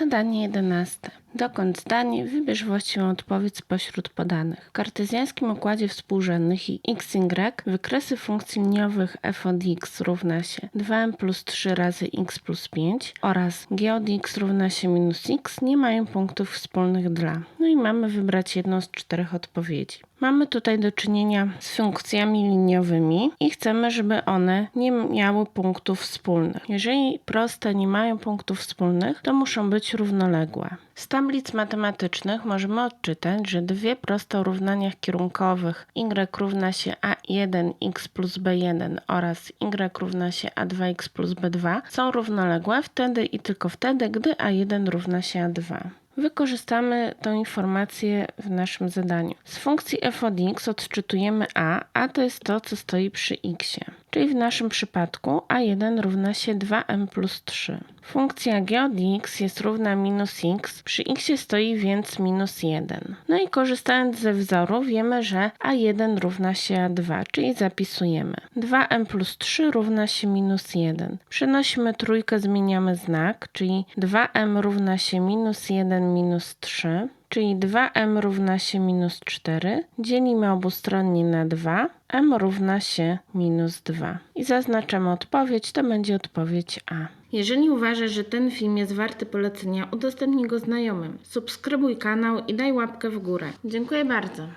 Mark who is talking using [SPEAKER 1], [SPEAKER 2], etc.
[SPEAKER 1] Завдання 11. Dokąd zdanie, wybierz właściwą odpowiedź spośród podanych. W kartezjańskim układzie współrzędnych i x, y wykresy funkcji liniowych f od x równa się 2m plus 3 razy x plus 5 oraz g od x równa się minus x nie mają punktów wspólnych dla. No i mamy wybrać jedną z czterech odpowiedzi. Mamy tutaj do czynienia z funkcjami liniowymi i chcemy, żeby one nie miały punktów wspólnych. Jeżeli proste nie mają punktów wspólnych, to muszą być równoległe. Z tablic matematycznych możemy odczytać, że dwie proste o równaniach kierunkowych y równa się a1x plus b1 oraz y równa się a2x plus b2 są równoległe wtedy i tylko wtedy, gdy a1 równa się a2. Wykorzystamy tę informację w naszym zadaniu. Z funkcji f od x odczytujemy a, a to jest to, co stoi przy x. Czyli w naszym przypadku a1 równa się 2m plus 3. Funkcja g od x jest równa minus x, przy x stoi więc minus 1. No i korzystając ze wzoru wiemy, że a1 równa się a2, czyli zapisujemy 2m plus 3 równa się minus 1. Przenosimy trójkę, zmieniamy znak, czyli 2m równa się minus 1 minus 3 czyli 2m równa się minus 4. Dzielimy obustronnie na 2. m równa się minus 2. I zaznaczamy odpowiedź, to będzie odpowiedź A. Jeżeli uważasz, że ten film jest warty polecenia, udostępnij go znajomym. Subskrybuj kanał i daj łapkę w górę. Dziękuję bardzo.